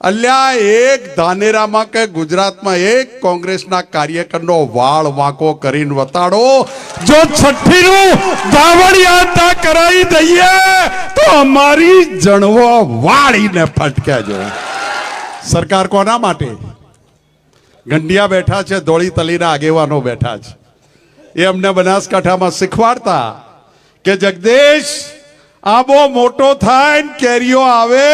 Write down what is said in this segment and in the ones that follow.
અલ્યા, એક ધાનેરામાં કે ગુજરાતમાં એક કોંગ્રેસના કાર્યકરનો વાળ વાંકો કરીને વતાડો. જો છઠ્ઠીનું ગાવડિયાતા કરાવી દઈએ, તો અમારી જણવો વાળીને ફટકેજો. સરકાર કોના માટે? ગંડિયા બેઠા છે, ધોળી તલીના આગેવાનો બેઠા છે. એ અમને બનાસકાંઠામાં શીખવાડતા કે જગદીશ આબો મોટો થાય ને કેરીઓ આવે,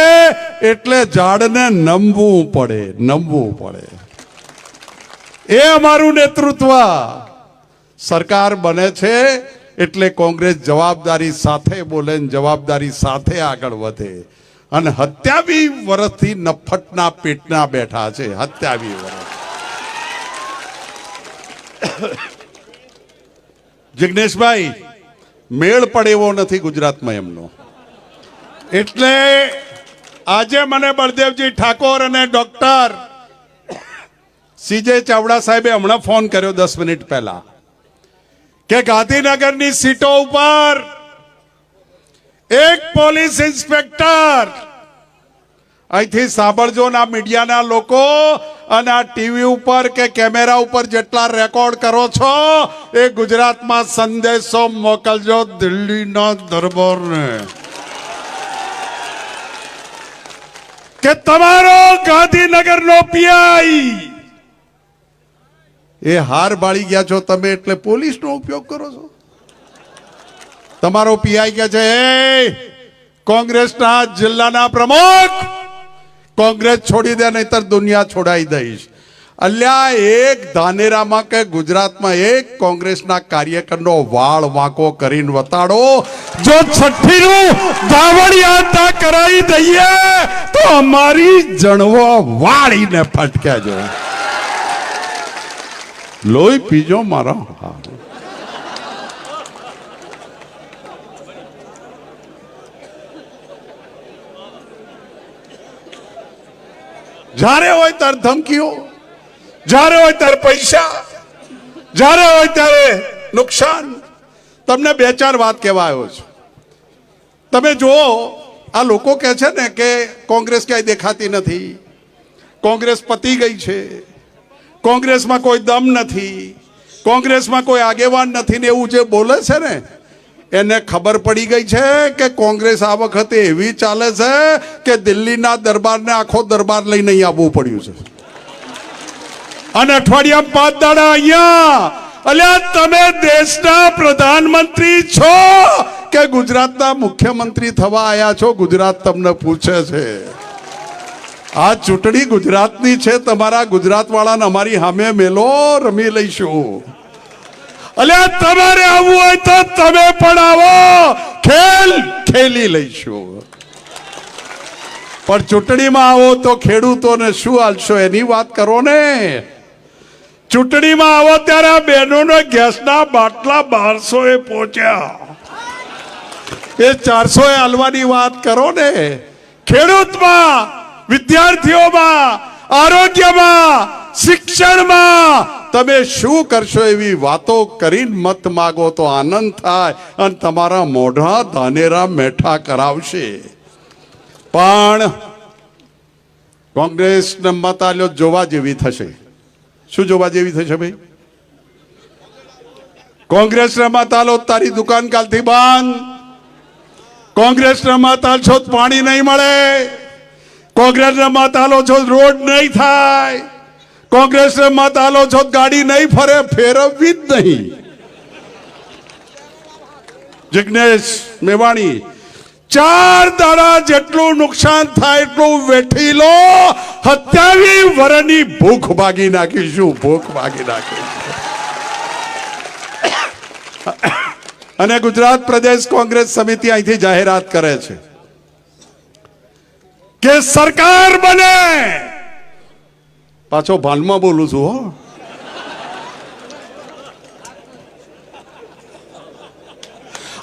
એટલે ઝાડને નમવું પડે નમવું પડે. એ અમારું નેતૃત્વ. સરકાર બને છે, એટલે કોંગ્રેસ જવાબદારી સાથે બોલે જવાબદારી સાથે આગળ વધે. અને હત્યાવી વર્ષથી નફટના પેટના બેઠા છે હત્યાવી વર્ષ. જિગ્નેશભાઈ મેળ પડે એવો નથી ગુજરાતમાં એમનો. એટલે આજે મને બળદેવજી ઠાકોર અને ડોક્ટર સીજે ચાવડા સાહેબે હમણાં ફોન કર્યો દસ મિનિટ પહેલા કે ગાંધીનગરની સીટો ઉપર એક પોલીસ ઇન્સ્પેક્ટર અહીંથી સાંભળજો ના મીડિયાના લોકો અને આ ટીવી ઉપર કે કેમેરા ઉપર જેટલા રેકોર્ડ કરો છો એ ગુજરાતમાં સંદેશો મોકલજો દિલ્હીના દરબારને કે તમારો ગાંધીનગરનો પીઆઈ એ હાર બાળી ગયા છો તમે એટલે પોલીસનો ઉપયોગ કરો છો? તમારો પીઆઈ કે છે "એ, કોંગ્રેસના જિલ્લાના પ્રમુખ કોંગ્રેસ છોડી દે, નહીતર દુનિયા છોડાઈ દઈશ. અલ્યા, એક ધાનેરામાં કે ગુજરાતમાં એક કોંગ્રેસના કાર્યકરનો વાળ વાંકો કરીને વતાડો. જો છઠ્ઠીનું ગાવડિયાતા કરાવી દઈએ, તો અમારી જણવો વાળીને ફટક્યા જો લોહી પીજો મારા જ્યારે હોય ત્યારે ધમકીઓ, જ્યારે હોય ત્યારે પૈસા, જ્યારે હોય ત્યારે નુકસાન. તમને બે ચાર વાત કહેવા આવ્યો છું. તમે જુઓ, આ લોકો કહે છે ને કે કોંગ્રેસ ક્યાંય દેખાતી નથી. કોંગ્રેસ પતી ગઈ છે. કોંગ્રેસમાં કોઈ દમ નથી. કોંગ્રેસમાં કોઈ આગેવાન નથી ને એવું જે બોલે છે ને એને ખબર પડી ગઈ છે કે કોંગ્રેસ આ વખતે એવી ચાલે છે કે દિલ્હીના દરબારને આખો દરબાર લઈને અહીં આવવું પડ્યું છે. અને અઠવાડિયા પાંચ દાડા અહીંયા. અલ્યા, તમે દેશના પ્રધાનમંત્રી છો કે ગુજરાતના મુખ્યમંત્રી થવા આવ્યા છો? ગુજરાત તમને પૂછે છે. આ ચૂંટણી ગુજરાતની છે, તમારા ગુજરાત વાળાને અમારી સામે મેલો, રમી લઈશું. અલ્યા તમારે આવવું હોય તો તમે પણ આવો. ખેલ, ખેલી લઈશું. પણ ચૂંટણીમાં આવો તો ખેડૂતોને શું આલશો એની વાત કરો ને. ચૂંટણીમાં આવો ત્યારે આ બહેનોને ગેસના બાટલા બારસો એ પહોંચ્યા. એ ચારસો એ હાલવાની વાત કરો ને. ખેડૂતમાં, વિદ્યાર્થીઓમાં, આરોગ્યમાં, શિક્ષણમાં તમે શું કરશો એવી વાતો કરીને મત માગો તો આનંદ થાય અને તમારા મોઢા ધાનેરા મેઠા કરાવશે. પણ કોંગ્રેસને મત આલ્યો જોવા જેવી થશે. શું જોવા જેવી થશે ભાઈ? કોંગ્રેસને મત આલો તારી દુકાન કાલથી બંધ. કોંગ્રેસને મત આલશો પાણી નહીં મળે. કોંગ્રેસને મત આલો છો રોડ નહીં થાય. કોંગ્રેસને મત આલો છો ગાડી નહીં ફરે, ફેરવવી જ નહીં. જિગ્નેશ મેવાણી, ચાર દાડા જેટલું નુકસાન થાય એટલું વેઠી લો સત્યાવી વરની ભૂખ ભાગી નાખીશું ભૂખ ભાગી નાખીશું અને ગુજરાત પ્રદેશ કોંગ્રેસ સમિતિ અહીંથી જાહેરાત કરે છે કે સરકાર બને. પાછો ભાનમાં બોલું છું, હો.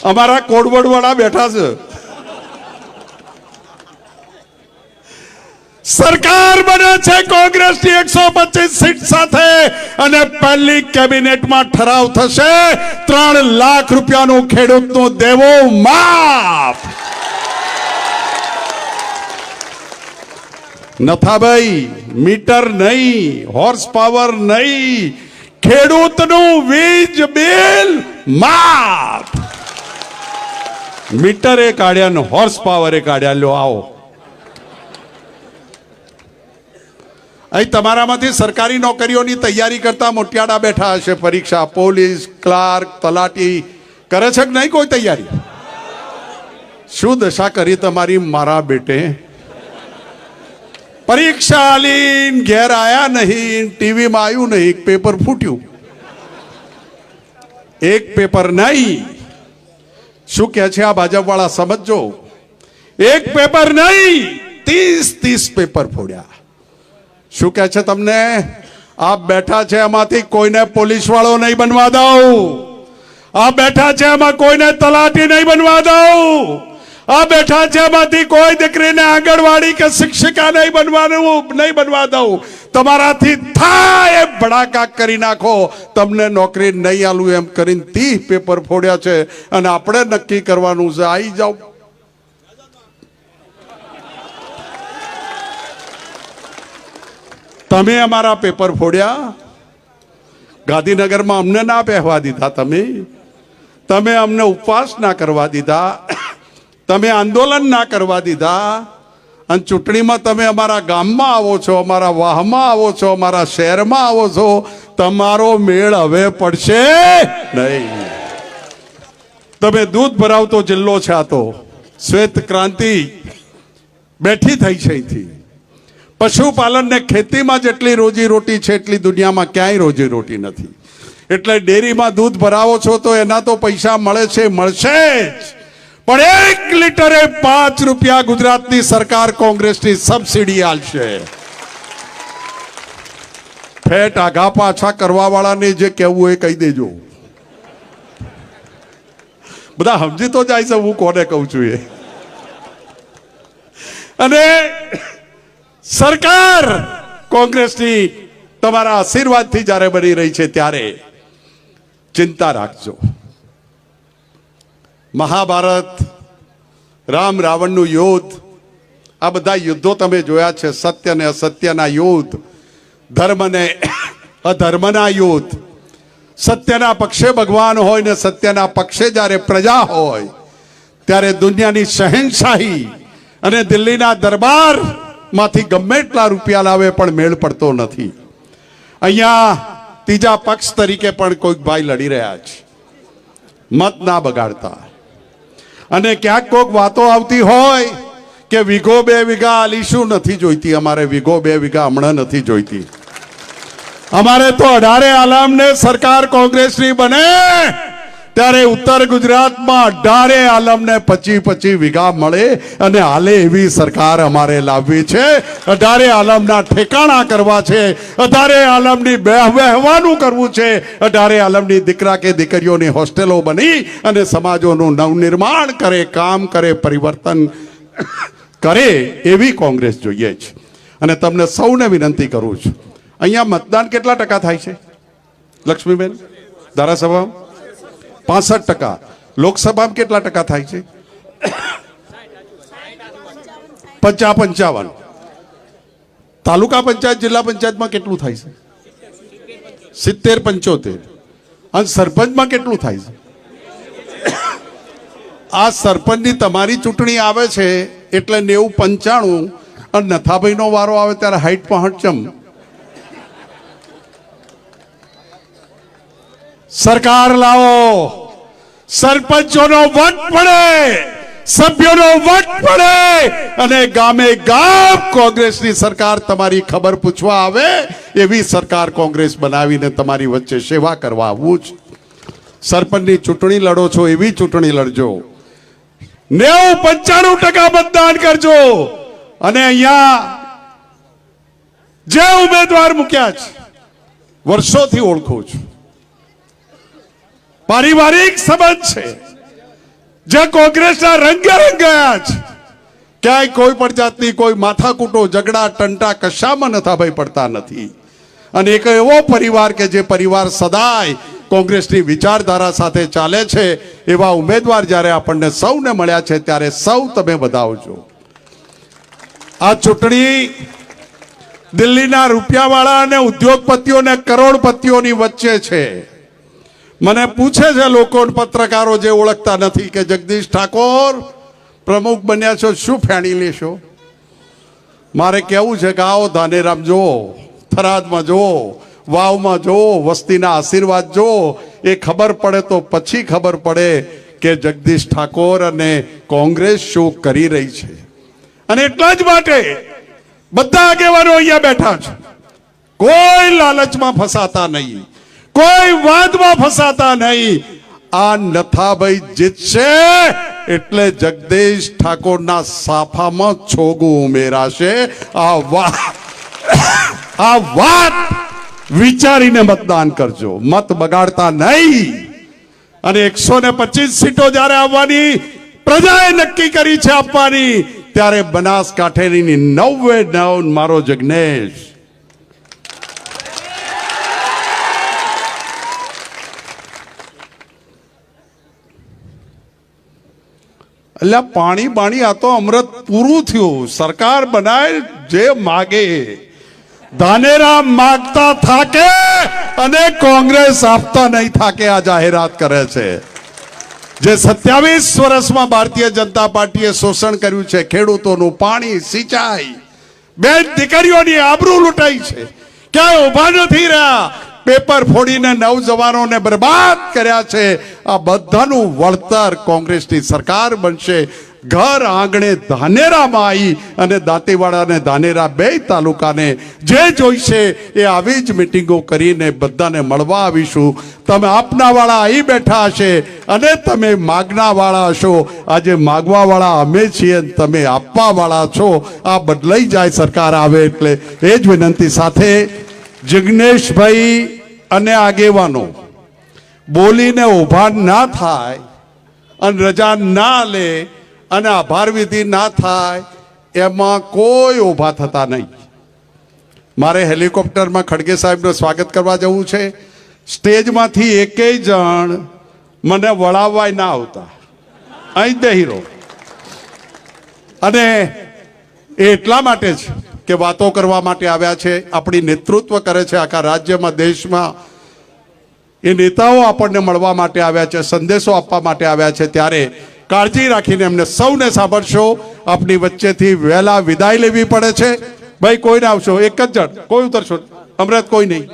અમારા કોડવડ વાળા બેઠા છે. સરકાર બને છે કોંગ્રેસની એકસો પચીસ સીટ સાથે અને પહેલી કેબિનેટમાં ઠરાવ થશે. ત્રણ લાખ રૂપિયાનું ખેડૂતનું દેવું માફ. નથાભાઈ, મીટર નહીં હોર્સ પાવર નહીં. ખેડૂતનું વીજ બિલ માફ. મીટરે કાઢ્યા ને હોર્સ પાવરે કાઢ્યા. લ્યો, આવો. અહીં તમારામાંથી સરકારી નોકરીઓની તૈયારી કરતા મોટિયાડા બેઠા હશે. પરીક્ષા પોલીસ, ક્લાર્ક, તલાટી. કરે છે કે નહીં કોઈ તૈયારી? શું દશા કરી તમારી, મારા બેટે? પરીક્ષા આલીન ઘેર આયા નહીં, ટીવીમાં આવ્યું નહીં, એક પેપર ફૂટ્યું. એક પેપર નહીં. શું કહે છે આ ભાજપવાળા સમજો એક પેપર નહીં, ત્રીસ ત્રીસ પેપર ફોડ્યા. શું કહે છે તમને? આપ બેઠા છે એમાંથી કોઈને પોલીસ વાળો નહીં બનવા દઉં. આ બેઠા છે એમાં કોઈને તલાટી નહીં બનવા દઉં. આ બેઠા છે કોઈ દીકરીને આંગણવાડી કે શિક્ષિકા નહીં બનવાનું, નહીં બનવા દઉં. તમારાથી થાય એમ ભડાકા કરી નાખો. તમને નોકરી નહીં આલું એમ કરીને તી પેપર ફોડ્યા છે અને આપણે નક્કી કરવાનું છે. આવી જાઓ. તમે અમારા પેપર ફોડ્યા? ગાંધીનગરમાં અમને ના પહેવા દીધા તમે? તમે અમને ઉપવાસ ના કરવા દીધા? તમે આંદોલન ના કરવા દીધા. અને ચૂંટણીમાં તમે અમારા ગામમાં આવો છો, અમારા વાહમાં આવો છો, અમારા શહેરમાં આવો છો, તમારો મેળ હવે પડશે નહીં. તમે દૂધ ભરાવતો જિલ્લો છે આ તો. શ્વેત ક્રાંતિ બેઠી થઈ છે અહીંથી. પશુપાલન ને ખેતીમાં જેટલી રોજી રોટી છે, એટલી દુનિયામાં ક્યાંય રોજી રોટી નથી. એટલે ડેરીમાં દૂધ ભરાવો છો તો એના તો પૈસા મળે છે, મળશે જ. પણ એક લીટરે પાંચ રૂપિયા ગુજરાતની સરકાર કોંગ્રેસની સબસિડી આલશે. ફેટ આઘા પાછા કરવા વાળાને જે કહેવું એ કહી દેજો. બધા સમજી તો જાય છે હું કોને કહું છું એ. અને સરકાર કોંગ્રેસની તમારા આશીર્વાદથી જ્યારે બની રહી છે ત્યારે ચિંતા રાખજો. મહાભારત, રામ રાવણનું યુદ્ધ, આ બધા યુદ્ધો તમે જોયા છે, સત્ય ને અસત્યના યુદ્ધ, ધર્મ ને અધર્મના યુદ્ધ. સત્યના પક્ષે ભગવાન હોય ને સત્યના પક્ષે જ્યારે પ્રજા હોય, ત્યારે દુનિયાની શહેનશાહી અને દિલ્હીના દરબારમાંથી ગમે એટલા રૂપિયા લાવે પણ મેળ પડતો નથી. અહીંયા ત્રીજા પક્ષ તરીકે પણ કોઈક ભાઈ લડી રહ્યા છે. મત ના બગાડતા. અને ક્યાંક કોઈક વાતો આવતી હોય કે વીઘો બે વીઘા આલીશું નથી જોઈતી. અમારે વીઘો બે વીઘા હમણાં નથી જોઈતી. અમારે તો અઢારે આલામને સરકાર કોંગ્રેસની બને. ત્યારે ઉત્તર ગુજરાતમાં અઢારે આલમને પચી પચી વીઘા મળે અને હાલે એવી સરકાર અમારે લાવવી છે. અઢારે આલમના ઠેકાણા કરવા છે. અઢારે આલમની વહેવાનું કરવું છે. અઢારે આલમની દીકરા કે દીકરીઓની હોસ્ટેલો બની અને સમાજોનું નવનિર્માણ કરે, કામ કરે, પરિવર્તન કરે એવી કોંગ્રેસ જોઈએ છે. અને તમને સૌને વિનંતી કરું છું. અહીંયા મતદાન કેટલા ટકા થાય છે? લક્ષ્મીબેન ધારાસભા પાસઠ ટકા. લોકસભામાં કેટલા ટકા થાય છે? પંચા પંચાવન. તાલુકા પંચાયત, જિલ્લા પંચાયતમાં કેટલું થાય છે? સિત્તેર પંચોતેર. અને સરપંચમાં કેટલું થાય છે? આ સરપંચની તમારી ચૂંટણી આવે છે એટલે નેવું પંચાણું અને નથાભાઈનો વારો આવે ત્યારે હાઈટ પહોંચમ સરકાર લાવો! સરપંચોનો વટ પડે, સભ્યોનો વટ પડે અને ગામે ગામ કોંગ્રેસની સરકાર તમારી ખબર પૂછવા આવે, એવી સરકાર કોંગ્રેસ બનાવીને તમારી વચ્ચે સેવા કરવા આવવું જ સરપંચની ચૂંટણી લડો છો, એવી ચૂંટણી લડજો. નેવું પંચાણું ટકા મતદાન કરજો. અને અહીંયા જે ઉમેદવાર મૂક્યા છે, વર્ષોથી ઓળખું છું. પારિવારિક સંબંધ છે. જે કોંગ્રેસના રંગે રંગાયા છે ક્યાંય કોઈ પણ જાતની કોઈ માથાકૂટો, ઝઘડા, ટંટા કશામાં નથાભાઈ પડતા નથી. અને એક એવો પરિવાર કે જે પરિવાર સદાય કોંગ્રેસની વિચારધારા સાથે ચાલે છે, એવા ઉમેદવાર જ્યારે આપણને સૌને મળ્યા છે, ત્યારે સૌ તમે વધાવજો આ ચૂંટણી દિલ્હીના રૂપિયાવાળા અને ઉદ્યોગપતિઓ અને કરોડપતિઓની વચ્ચે છે. મને પૂછે છે લોકો પત્રકારો જે ઓળખતા નથી કે જગદીશ ઠાકોર પ્રમુખ બન્યા છો, શું ફેણી લેશો? મારે કેવું છે કે આવો ધાનેરામ જુઓ, થરાદમાં જુઓ, વાવમાં જુઓ, વસ્તીના આશીર્વાદ જુઓ. એ ખબર પડે તો પછી ખબર પડે કે જગદીશ ઠાકોર અને કોંગ્રેસ શું કરી રહી છે. અને એટલા જ માટે બધા આગેવાનો અહીંયા બેઠા છે. કોઈ લાલચમાં ફસાતા નહીં. કોઈ વાદમાં ફસાતા નહીં. આ નથાભાઈ જીતશે એટલે જગદીશ ઠાકોરના સાફામાં છોગું ઉમેરાશે. આ વાત આ વાત વિચારીને મતદાન કરજો. મત બગાડતા નહીં. અને એકસો ને પચીસ સીટો જ્યારે આવવાની પ્રજાએ નક્કી કરી છે આપવાની, ત્યારે બનાસકાંઠેની નવે નવ મારો જગનેશ. એટલે પાણી બાણી આ તો અમૃત પૂરું થયું. સરકાર બનાય જે માગે. ધાનેરા માગતા થાકે અને કોંગ્રેસ આપતા નહીં થાકે આ જાહેરાત કરે છે. જે સત્યાવીસ વર્ષમાં ભારતીય જનતા પાર્ટીએ શોષણ કર્યું છે, ખેડૂતોનું પાણી, સિંચાઈ. બે દીકરીઓની આબરૂ લૂંટાઈ છે. ક્યાંય ઊભા નથી રહ્યા. પેપર ફોડીને નવજવાનોને બરબાદ કર્યા છે. આ બધાનું વળતર કોંગ્રેસની સરકાર બનશે. ઘર આંગણે ધાનેરામાં આવી અને દાંતીવાડા અને ધાનેરા બે તાલુકાને જે જોઈશે એ આવી જ મિટિંગો કરીને બધાને મળવા આવીશું. તમે આપનાવાળા અહીં બેઠા હશે અને તમે માગનાવાળા હશો. આજે માગવાવાળા અમે છીએ તમે આપવાવાળા છો. આ બદલાઈ જાય સરકાર આવે એટલે એ જ વિનંતી સાથે જિગ્નેશભાઈ અને આગેવાનો, બોલીને ઊભા ના થાય અને રજા ના લે અને આભાર વિધિ ના થાય, એમાં કોઈ ઊભા થતા નહીં. મારે હેલિકોપ્ટરમાં ખડગે સાહેબનું સ્વાગત કરવા જવું છે. સ્ટેજમાંથી એકેય જણ મને વળાવવાય ના આવતા. અહીં બેહી અને એ એટલા માટે છે કે વાતો કરવા માટે આવ્યા છે, આપણી નેતૃત્વ કરે છે આખા રાજ્યમાં, દેશમાં. એ નેતાઓ આપણને મળવા માટે આવ્યા છે, સંદેશો આપવા માટે આવ્યા છે. ત્યારે કાળજી રાખીને એમને સૌને સાંભળશો આપણી વચ્ચેથી વહેલા વિદાય લેવી પડે છે. ભાઈ, કોઈને આવશો? એક જ જણ. કોઈ ઉતરશો? અમૃત કોઈ નહીં.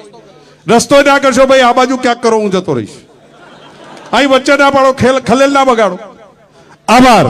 રસ્તો ના કરશો, ભાઈ, આ બાજુ ક્યાંક કરો, હું જતો રહીશ. અહીં વચ્ચે ના પાડો, ખેલ ખલેલ ના બગાડો. આભાર.